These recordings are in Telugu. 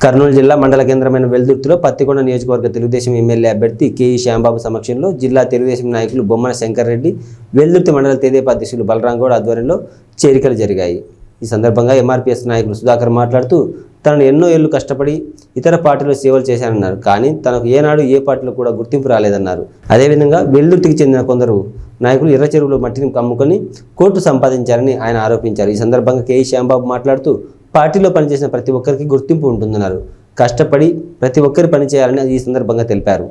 కర్నూలు జిల్లా మండల కేంద్రమైన వెల్దుర్తిలో పత్తికొండ నియోజకవర్గ తెలుగుదేశం ఎమ్మెల్యే అభ్యర్థి కేఈ శ్యాంబాబు సమక్షంలో జిల్లా తెలుగుదేశం నాయకులు బొమ్మన శంకర్ రెడ్డి వెల్దుర్తి మండల తెదేపా అధ్యక్షులు బలరాం గౌడ్ ఆధ్వర్యంలో చేరికలు జరిగాయి. ఈ సందర్భంగా ఎంఆర్పీఎస్ నాయకులు సుధాకర్ మాట్లాడుతూ తనను ఎన్నో ఏళ్ళు కష్టపడి ఇతర పార్టీలో సేవలు చేశానన్నారు కానీ తనకు ఏనాడు ఏ పార్టీలో కూడా గుర్తింపు రాలేదన్నారు. అదేవిధంగా వెల్దుర్తికి చెందిన కొందరు నాయకులు ఎర్ర చెరువులో మట్టిని కమ్ముకొని కోర్టు సంపాదించారని ఆయన ఆరోపించారు. ఈ సందర్భంగా కేఈ శ్యాంబాబు మాట్లాడుతూ పార్టీలో పనిచేసిన ప్రతి ఒక్కరికి గుర్తింపు ఉంటుందన్నారు. కష్టపడి ప్రతి ఒక్కరు పనిచేయాలని ఈ సందర్భంగా తెలిపారు.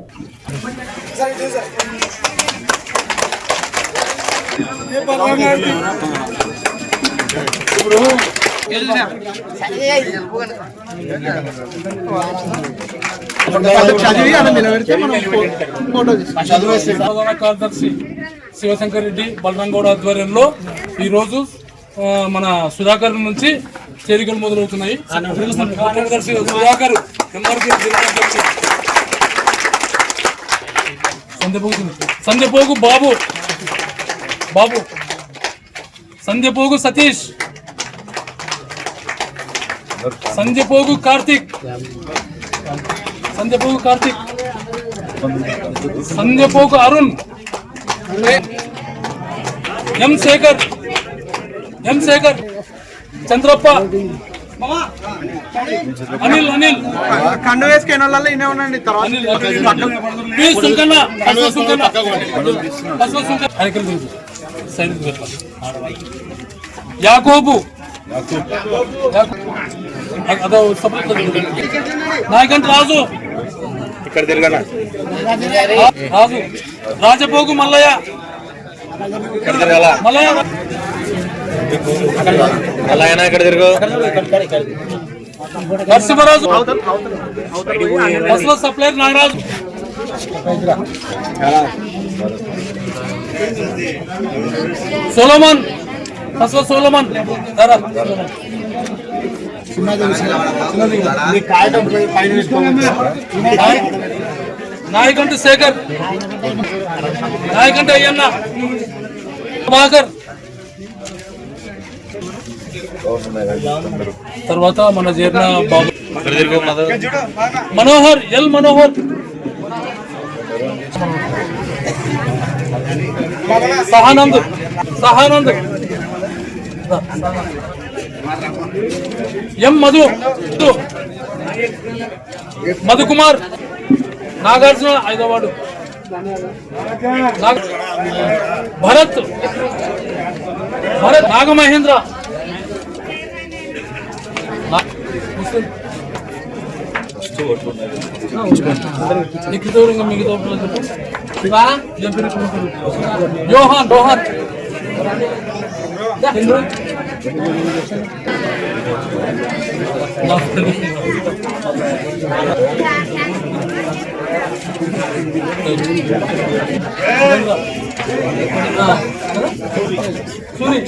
కార్యదర్శి శివశంకర్ రెడ్డి బలరంగౌడ ఆధ్వర్యంలో ఈరోజు మన సుధాకర్ నుంచి చేరికలు మొదలవుతున్నాయి. కార్యదర్శి సుధాకర్ ఎంఆర్పీ జిల్లా సంధ్యపోగు బాబు. బాబు. సంధ్యపోగు సతీష్. సంధ్యపోగు కార్తిక్. సంధ్యపోగు కార్తిక్. సంధ్యపోగు అరుణ్. ఎం శేఖర్. ఎం శేఖర్. చంద్రప్ప. అనిల్ అనిల్. కండు వేసుకునే వాళ్ళ ఇనే ఉండండి. యాకోబు. యాకో- అదో నాయకంటి రాజు. ఇక్కడ తిరగనా? రాజు. రాజపోగు మల్లయ్య. ఇక్కడ తిరగాల? మల్లయ్య అలా అయినా ఇక్కడ తిరుగు నరసింహరాజు బస్సులో సప్లైర్ నాగరాజు సోలోమన్ బస్సులో సోలోమన్ ధర నాయకంటి శేఖర్ నాయకంటి అయ్యన్న ప్రభాకర్ తర్వాత మన చేరిన బాబు మనోహర్ ఎల్ మనోహర్. సహానంద్ సహానంద్. ఎం మధు? మధుకుమార్. నాగార్జున హైదరాబాద్. భరత్. భరత్ నాగమహేంద్ర. నీకు దూరంగా మిగతా వాళ్ళు చెప్పు. ఏం పేరు ఇప్పుడు? యోహాన్ రోహన్ తెలుగు? నా తెలుగు. ఆ. సూరి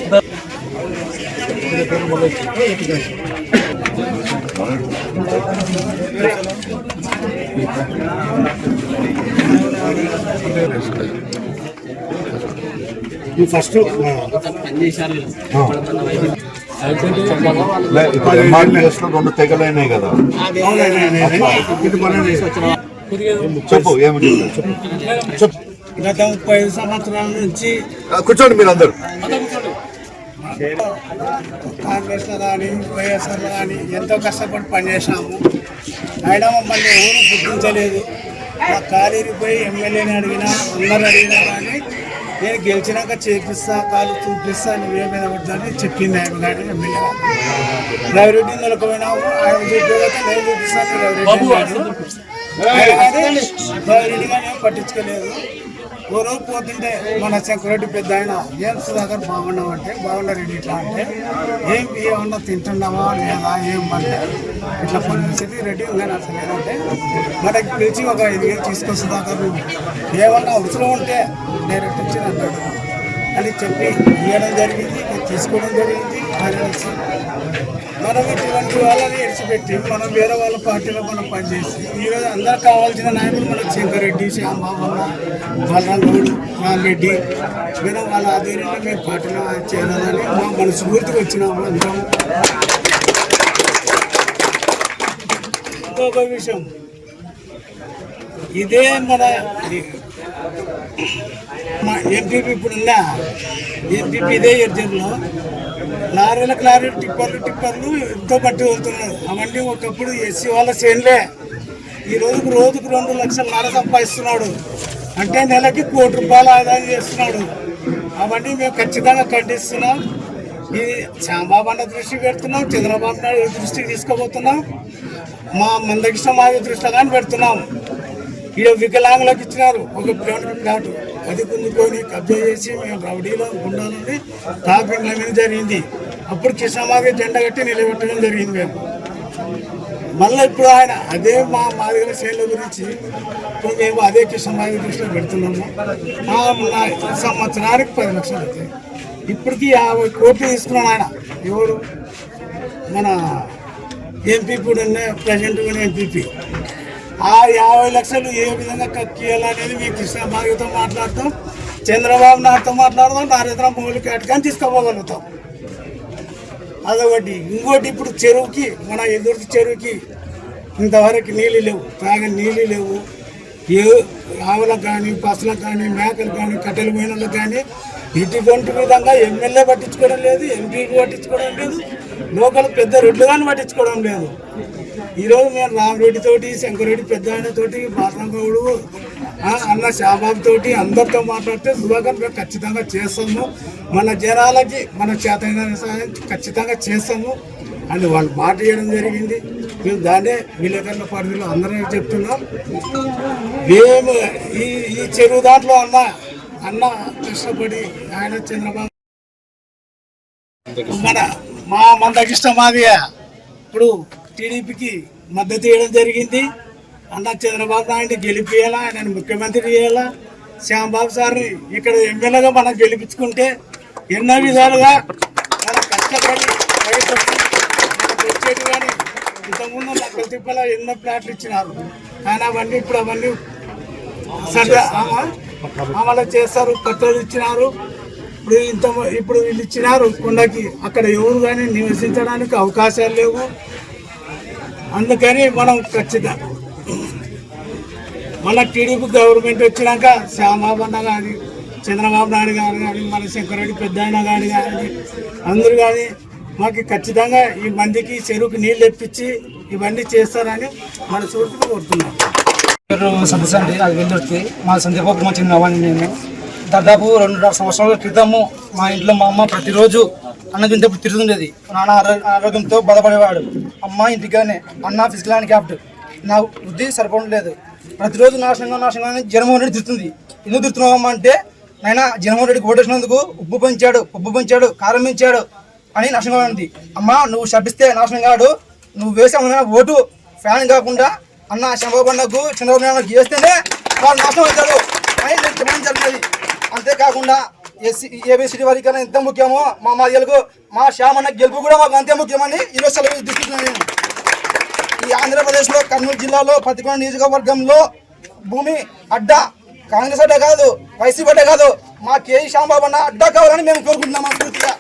ఫస్ట్ రెండు తెగలైనాయి కదా. చెప్పు ఏమిటి చెప్పు. గత ముప్పై ఐదు సంవత్సరాల నుంచి కూర్చోండి మీరు అందరు కాంగ్రెస్ కానీ వైఎస్ఆర్ కానీ ఎంతో కష్టపడి పనిచేసాము అయినా మమ్మల్ని ఎవరు గుర్తించలేదు. మా కాలేజీకి పోయి ఎమ్మెల్యేని అడిగినా అందరు అడిగినా కానీ నేను గెలిచినాక చేపిస్తా కాలు చూపిస్తా నువ్వే మీద పడతానని చెప్పింది ఆయన కానీ ఎమ్మెల్యే రవిరెడ్డి నిలకపోయినాము ఆయన నేను చూపిస్తాను రవిరెడ్డి రవిరెడ్డి కానీ పట్టించుకోలేదు. ఓ రోజు పోతుంటే మన సెక్యూరిటీ పెద్ద ఆయన ఏం సుధాకర్ బాగున్నావు అంటే బాగున్నారెడ్డి ఇట్లా అంటే ఏం ఏమన్నా తింటున్నావా? లేదా? ఏం అంటే ఇట్లా పనిచేసేది రెడ్డి ఉందని అసలు లేదంటే మనకి పిలిచి ఒక ఐదు వేలు తీసుకో నువ్వు ఏమన్నా అవసరం ఉంటే డైరెక్ట్ వచ్చి నన్ను అని చెప్పి ఇవ్వడం జరిగింది తీసుకోవడం జరిగింది ఆయన మనం ఇటువంటి వాళ్ళని ఎడిచిపెట్టి మనం వేరే వాళ్ళ పార్టీలో మనం పనిచేసి ఈరోజు అందరు కావాల్సిన నాయకులు మనకు శంకరెడ్డి శ్యాంబాబన్న బలరాం గౌడ్ రామరెడ్డి మేము వాళ్ళ ఆధ్వర్యంలో మేము పార్టీలో చేరాలని మా మనస్ఫూర్తిగా వచ్చినాము అందరం. ఇంకొక విషయం ఇదే మన మా ఎంపీపీ ఇప్పుడున్న ఎంపీపీ ఇదే ఎర్జన్లో లారీలకు లారీలు టిప్పర్లు టిప్పర్లు ఎంతో పట్టి వెళ్తున్నారు అవన్నీ ఒకప్పుడు ఎస్సీ వాళ్ళ సేన్లే ఈ రోజుకు రోజుకు రెండు లక్షల నర సంపాదిస్తున్నాడు. అంటే నెలకి కోటి రూపాయలు ఆదాయం చేస్తున్నాడు. అవన్నీ మేము ఖచ్చితంగా ఖండిస్తున్నాం. ఈ శ్యాంబాబు అన్న దృష్టి పెడుతున్నాం. చంద్రబాబు నాయుడు దృష్టికి తీసుకుపోతున్నాం. మా మందకృష్ణ మాది దృష్టిలో కానీ పెడుతున్నాం. ఈ వికలాంగులకు ఇచ్చినారు. ఒక ప్లాట్ ప్లాట్. అది కుందుకొని కబ్జా చేసి మేము రౌడీలో ఉండాలని టాపింగ్ల మీద జరిగింది. అప్పుడు కృష్ణమాది జెండా కట్టి నిలబెట్టడం జరిగింది మేము. మళ్ళీ ఇప్పుడు ఆయన అదే మా మాదిగల శైలి గురించి ఇప్పుడు మేము అదే కృష్ణమాది దృష్టిలో పెడుతున్నాము. మా సంవత్సరానికి పది లక్షలు అవుతాయి ఇప్పటికి యాభై కోట్లు తీసుకున్నాను ఆయన. ఎవరు? మన ఎంపీ కూడా ప్రజెంట్ కూడా ఎంపీపీ ఆ యాభై లక్షలు ఏ విధంగా కక్కియాలనేది మీ కృష్ణ మాదిగతో మాట్లాడతాం. చంద్రబాబు నాతో మాట్లాడదాం నరేంద్ర మోడీ కానీ తీసుకోపోగలుగుతాం. అదొకటి. ఇంకోటి ఇప్పుడు చెరువుకి మన ఎదురు చెరువుకి ఇంతవరకు నీళ్ళు లేవు. తాగ నీళ్ళు లేవు. ఏ ఆవులకు కానీ పసులకు కానీ మేకలు కానీ కట్టెల మీనలకు కానీ ఇటువంటి విధంగా ఎమ్మెల్యే పట్టించుకోవడం లేదు ఎంపీ పట్టించుకోవడం లేదు లోకల్ పెద్ద రెడ్లు కానీ పట్టించుకోవడం లేదు. ఈరోజు మేము రామరెడ్డి తోటి శంకరెడ్డి పెద్ద తోటి అన్న షాబాబు తోటి అందరితో మాట్లాడితే సుధాకర్ మేము ఖచ్చితంగా చేస్తాము. మన జనాలకి మన చేతైన సహాయం ఖచ్చితంగా చేస్తాము. అని వాళ్ళు మాట చేయడం జరిగింది. మేము దాన్నే విలేకరుల పరిధిలో అందరం చెప్తున్నాం. మేము ఈ ఈ చెరువు దాంట్లో అన్న అన్న కష్టపడి ఆయన చంద్రబాబు మన మా మన మందకిష్ట మాది ఇప్పుడు టీడీపీకి మద్దతు ఇవ్వడం జరిగింది. అన్న చంద్రబాబు నాయుడిని గెలిపియాలా ఆయన ముఖ్యమంత్రి చేయాలా? శ్యాంబాబు సార్ని ఇక్కడ ఎమ్మెల్యేగా మనం గెలిపించుకుంటే ఎన్నో విధాలుగా మనం కష్టపడి వచ్చేది కానీ ఇంతకుముందు నా తిప్పల ఎన్నో ప్లాట్లు ఇచ్చినారు. కానీ అవన్నీ ఇప్పుడు అవన్నీ సరే అమలు చేస్తారు. కట్టలు ఇచ్చినారు. ఇప్పుడు ఇంత ఇప్పుడు వీళ్ళు ఇచ్చినారు. కొండకి అక్కడ ఎవరు కానీ నివసించడానికి అవకాశాలు లేవు. అందుకని మనం ఖచ్చితంగా మన టీడీపీ గవర్నమెంట్ వచ్చినాక శ్యామాబు అన్న కానీ చంద్రబాబు నాయుడు గారు కానీ మన శంకరెడ్డి పెద్ద ఆయన గారు కానీ అందరూ కానీ మాకు ఖచ్చితంగా ఈ మందికి చెరువుకి నీళ్ళు తెప్పించి ఇవన్నీ చేస్తారని మన సూర్యుడు కోరుతున్నాం పేరు అండి అది వెళ్ళొచ్చి మా సంధ్యబాబు మా చిన్నవాడిని నేను. దాదాపు రెండున్నర సంవత్సరాల క్రితము మా ఇంట్లో మా అమ్మ ప్రతిరోజు అన్న తింటప్పుడు తిరుగుతుండేది నాన్న ఆరోగ్యంతో బాధపడేవాడు. అమ్మ ఇంటికానే అన్న ఫిజికల్ క్యాప్ట్ నా వృద్ధి సరిపోవడం లేదు ప్రతిరోజు నాశనంగా నాశనంగా అని జగన్మోహన్ రెడ్డి తిడుతుంది ఎందుకు తిడుతున్నావు అంటే నాయన జగన్మోహన్ రెడ్డి ఓటేసినందుకు ఉప్పు పెంచాడు ఉప్పు పెంచాడు కారం పెంచాడు అని నాశనంగా ఉంది. అమ్మ నువ్వు శపిస్తే నాశనం కాడు నువ్వు వేసే ఓటు ఫ్యాన్ కాకుండా అన్న చంద్రబాబు అన్నకు చంద్రబాబు నాయుడు చేస్తేనే వాళ్ళు నాశనం అవుతారు అని నేను చెప్పడం అంతేకాకుండా ఎస్సీ ఏబిసిడి వారికి కన్నా ఎంత ముఖ్యమో మా మాదిగలకు మా శ్యామన్న గెలుపు కూడా మాకు అంతే ముఖ్యమని ఈరోజు సెలవు తీసుకుంటున్నాను నేను ఈ ఆంధ్రప్రదేశ్లో కర్నూలు జిల్లాలో పతికొండ నియోజకవర్గంలో భూమి అడ్డా కాంగ్రెస్ అడ్డా కాదు వైసీపీ అడ్డా కాదు మా కేఈ శ్యాంబాబు అన్న అడ్డా కావాలని మేము కోరుకుంటున్నాం మనస్ఫూర్తిగా!